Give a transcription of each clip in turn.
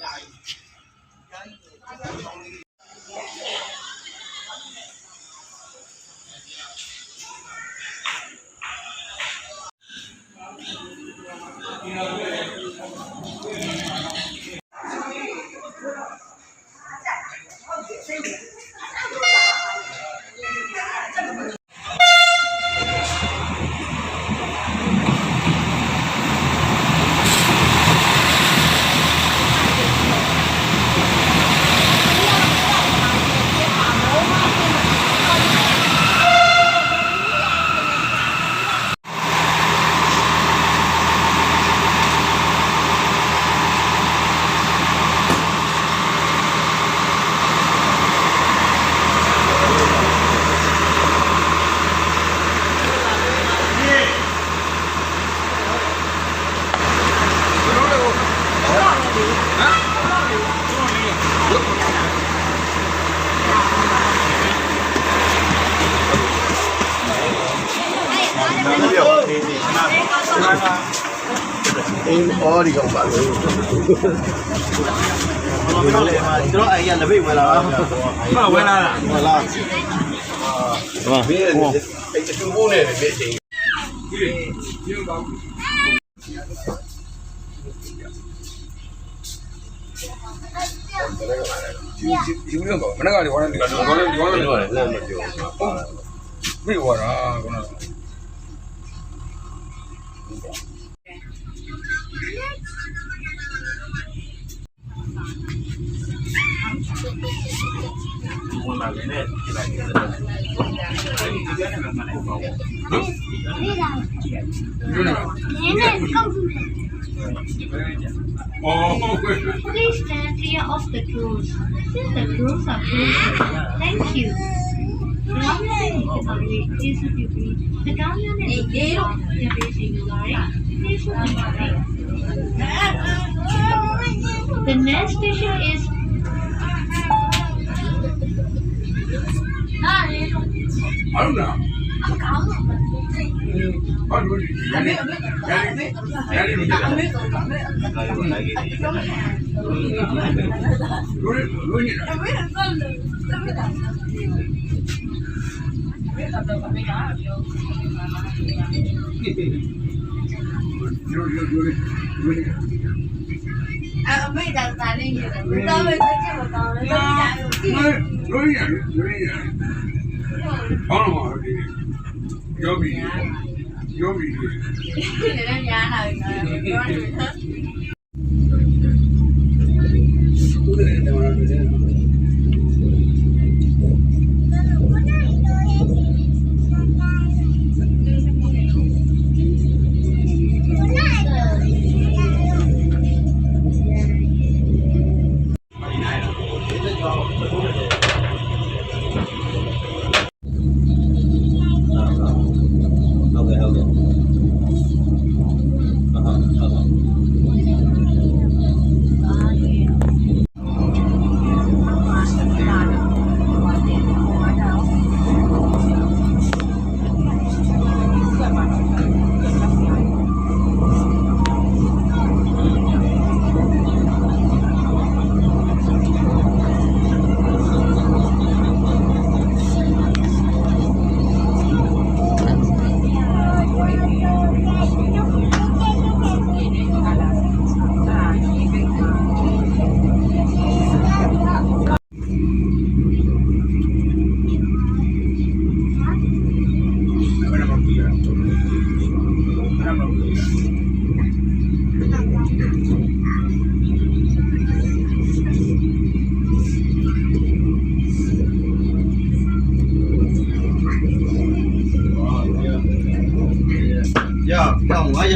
压力，压力，大家努力。 အင်းအော်ဒီကောင်ပါလို့ကျွန်တော်အဲ့ရလက်ပိတ်ဝင်လာတာမဝင်လာလားဟုတ်လားမင်းအဲ့တူဖို့နဲ့ဒီအချိန်ဒီလိုကောမနက်ကဒီဝါနေဒီဝါနေဒီဝါနေတော့လည်းမပြောပြေဝါတာကော Oh, Please stand clear of the crews. Since the crews are closed, thank you. The government is a. The government remember. The next station is အားလုံးလားဘာလို့ဒီရနေရနေရနေလို့ရတယ်လို့လို့နေတာလို့လို့လို့လို့အမေကသာနေရတယ်။ဒါပဲသိချင်မကော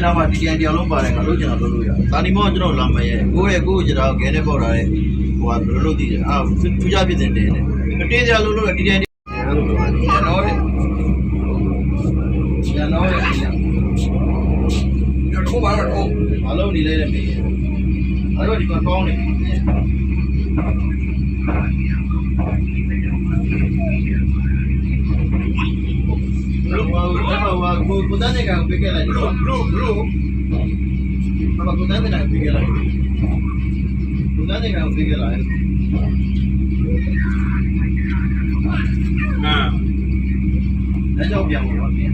တော့ငါကျတော့မှဒီတန်တရားလုံးပါတယ်ငါလို့ကျွန်တော်လုပ်လို့ရတာနီမောကျွန်တော်လာမရဲ့ကိုယ့်ရဲ့ကိုယ့်ကျွန်တော်ခဲနေပေါက်တာလေဟိုကဘယ်လိုလုပ်သိတယ်အာထူးခြားဖြစ်တဲ့တင်းတယ်မတင်းကြလို့လို့ဒီတန်တရားလုံးလို့ဒီနော်တဲ့ဒီနော်တဲ့တော့ဘာလို့တော့မလုပ်နေလဲတဲ့မေးအဲ့တော့ဒီမှာကောင်းနေလို့ လဲဘာကိုကိုတန်းနေကပေးခဲ့လိုက်ဘလို့ဘလို့ဘလို့ဘာကိုတန်းနေကပေးခဲ့လိုက်ကိုတန်းမ်းနေကောင်ပြေးကြလာတယ်အာလက်ကြောက်ပြန်လို့ပြ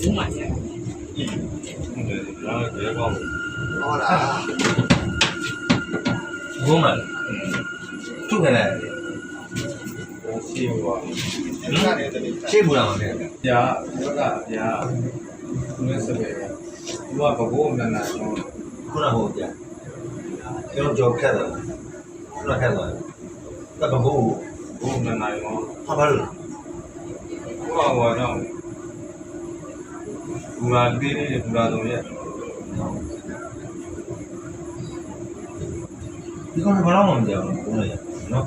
ဘုံမှန်တယ်ဟုတ်တယ်ဒါကရေကောင်းဟောလားဘုံးမလားသူ့ခနဲ့ရှိပါရှေ့ဘူးလားမလဲဗျာယောဂဗျာသူနဲ့ဆက်ပဲသူကဘဘိုးမျက်နှာတော့ခုနဟိုပြကျွန်တော်ကြောက်ခက်တယ်ခုနခက်တယ်တပဘိုးဘိုးမျက်နှာရောဟာဘာလို့ဟိုဟောတော့ ဘူရာတေးလေးဘူရာတော်ရဲ့ဒီကောင်ဘာလို့မကြောက်ဘူးဘုံးလေနော်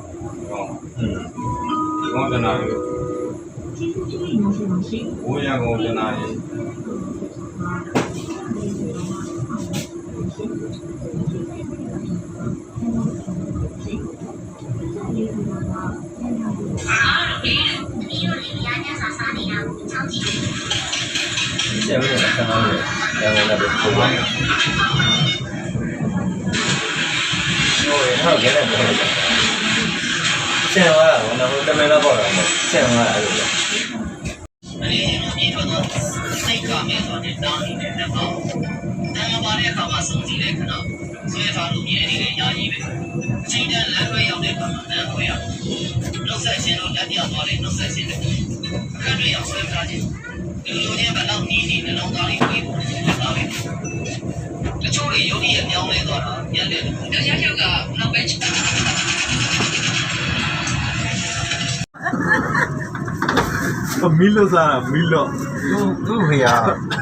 ဟောอืมဒီကောင်မျက်နှာရောဘိုးရကောင်မျက်နှာရေရှေ့ဘူးလားဆန်းလို့ရအောင် လည်းဘုံးပါဟိုရဟောက်ကျတဲ့ဘုံးလေဆင်သွားတာကတော့ဟိုတမန်တော့ပေါ့တော့ဆင်သွားတာအဲ့လိုစိတ်ကမဲ့ဆိုတဲ့တောင်းနေတဲ့တော့တန်မာပါတဲ့အခါမှာစုံစည်းတဲ့ခဏဆွဲထားလို့မြင်နေတဲ့ယာကြီးပဲအချိန်တန်လမ်းရွက်ရောက်တဲ့အခါမှာလမ်းခွဲရနှုတ်ဆက်ခြင်းတို့လက်ပြောင်းသွားတဲ့နှုတ်ဆက်ခြင်းတွေအခက်တွေရောက်ဆွဲထားခြင်း ဒီလိုချင်းဘယ်တော့နီးနေနှလုံးသားလေးပြေးဖို့လက်သားပဲတချို့တွေယုံကြည်ရပြောင်းလဲသွားတာညက်တယ်တရားရောက်ကနောက်ပဲချစ်မီးလို့စားတာမီးလို့သူသူ့ဖေက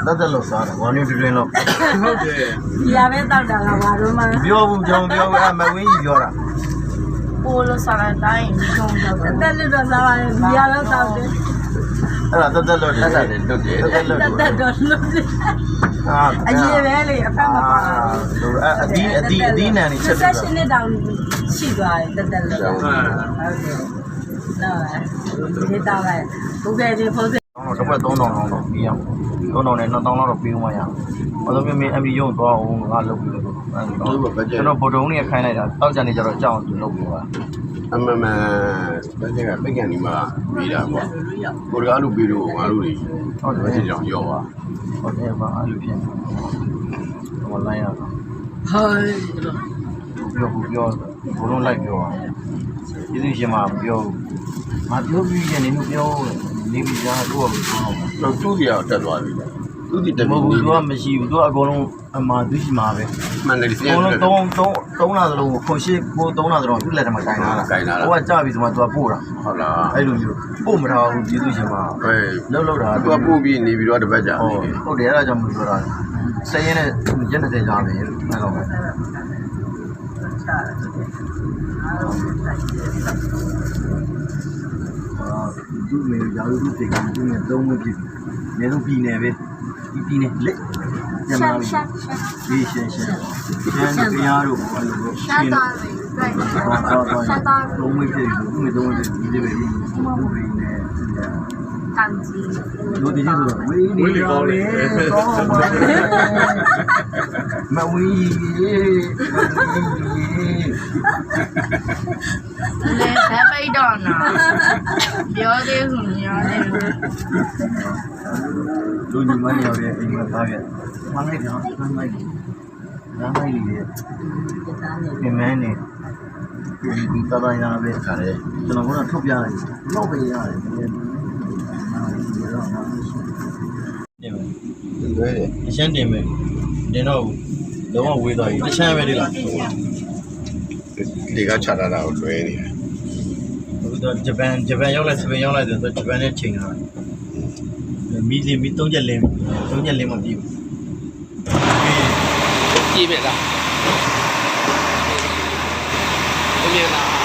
တတ်တက်လို့စားတယ်ဝါနေတွင်လို့ဟုတ်တယ်ဒီရပဲတောက်တာကဘာလို့မှပြောဘူးကြောင်ပြောဘူးအမဝင်းကြီးပြောတာပိုလို့စားတဲ့တိုင်းဒီကုန်းတော့တက်လက်တော့စားပါတယ်ဒီရတော့တောက်တယ် အဲ့ဒါတတ်တက်လို့တတ်တက်တယ်လွတ်တယ်တတ်တက်လို့တက်တက်တော့လို့အာအရေးပဲလေအဖက်မပါလို့အဒီအဒီအဒီနန်နေချက်ဆက်ပြီးရှင်နှစ်တောင်ရှိသွားတယ်တက်တက်လို့ဟုတ်တယ်နော်ဒီတောက်လိုက်ဘုရားကြီးဖုန်းစတော့တစ်ပတ်3000လောက်တော့ပြီးအောင်3000နဲ့2000လောက်တော့ပြီးမှရအောင်ဘာလို့မြင် MD ရုံသွားအောင်ငါလုပ်ပြီးလို့ကျွန်တော်ဗိုလ်တုံးနေခိုင်းလိုက်တာတောက်ကြနေကြတော့ကြောက်သူလုပ်ပြီးပါ အမှန်မှန်ဘယ်ကပိတ်ကန်ဒီမှာပြီးတာပေါ့ကိုရကားလူပြီးတော့ငါတို့တွေဟုတ်တဘာယ်ဖြစ်ကြောင်ရောပါဟုတ်တယ်ပါအဲ့လိုဖြစ်နေဟိုလိုင်းရတော့ဟိုပြောဘူးပြောဘလုံးလိုက်ပြောကျေးဇူးရှင်မပြောမပြောပြီးရင်နေပြောနေပြီးသားတော့ပြောတော့တော့သူ့တရားတက်သွားပြီ သူ့ဒီတမမဟုတ်ဘူးဘူးသူကမရှိဘူးသူကအကုန်လုံးအမှားသူရှိမှာပဲမှန်တယ်အစီးရကုန်တလုံးယ်သုံးသုံးသုံးလာသလိုခွန်ရှိကိုသုံးလာသလိုသူ့လက်ထဲမှာကင်လာတာဟိုကကြပြီဆိုမှသူကပို့တာဟုတ်လားအဲ့လိုမျိုးပို့မထားဘူးကျေးဇူးရှင်မအဲလှုပ်လှုပ်တာသူကပို့ပြီးနေပြီးတော့တပတ်ကြာဟုတ်နေတယ်ဟုတ်တယ်အဲ့ဒါကြောင့်မပြောတာ10ရက်နဲ့ရက်20ကြာမယ်လို့အဲ့တော့ပဲအာသူ့မေရာလူသူ့စိတ်ကသူ့နဲ့သုံးမဖြစ်ဘူး။နေတော့ပြည်နယ်ပဲ။ ဒီပြည်နယ်လက်ညမှာပြီ။ဒီရှင်းရှ င်း။ရှင်းတရားတို့ဘာလို့လဲ။ရှင်းတော့တော့တော့သုံးမဖြစ်ဘူး။သူ့နဲ့သုံးမဖြစ်ဘူးဒီလိုပဲ ဒီမှာမပြီးနဲ့တန်ကြီးတို့ဒီလိုဝေးနေရောလေကောင်းပါလေမဝီးရေလေဆက်ပိတ်တော့နော်ပြောသေးဆိုများတယ်တို့ညီမရောရဲ့အိမ်မှာသားခဲ့မှန်းလိုက်တော့မှန်းလိုက်လမ်းလိုက်လေပြင်မန်းနေဒီတတိုင်းရပဲခါတယ်ကျွန်တော်ကတော့ထုတ်ပြလိုက်တော့ပဲရတယ်ဒီတော့မှတင်မယ်လွဲတယ်အရှမ်းတင်မယ်တင်တော့လုံးဝဝေးသွားပြီအရှမ်းပဲဒီလားဒီကချတာတာကိုလွဲနေတယ်အခုတော့ဂျပန်ဂျပန်ရောက်လိုက်စပင်ရောက်လိုက်ဆိုတော့ဂျပန်နဲ့ချိန်တာမီလီမီ3ချက်လင်း3ချက်လင်းမပြည့်ဘူးကြည့်ပြတာ ဘယ်လိုလဲ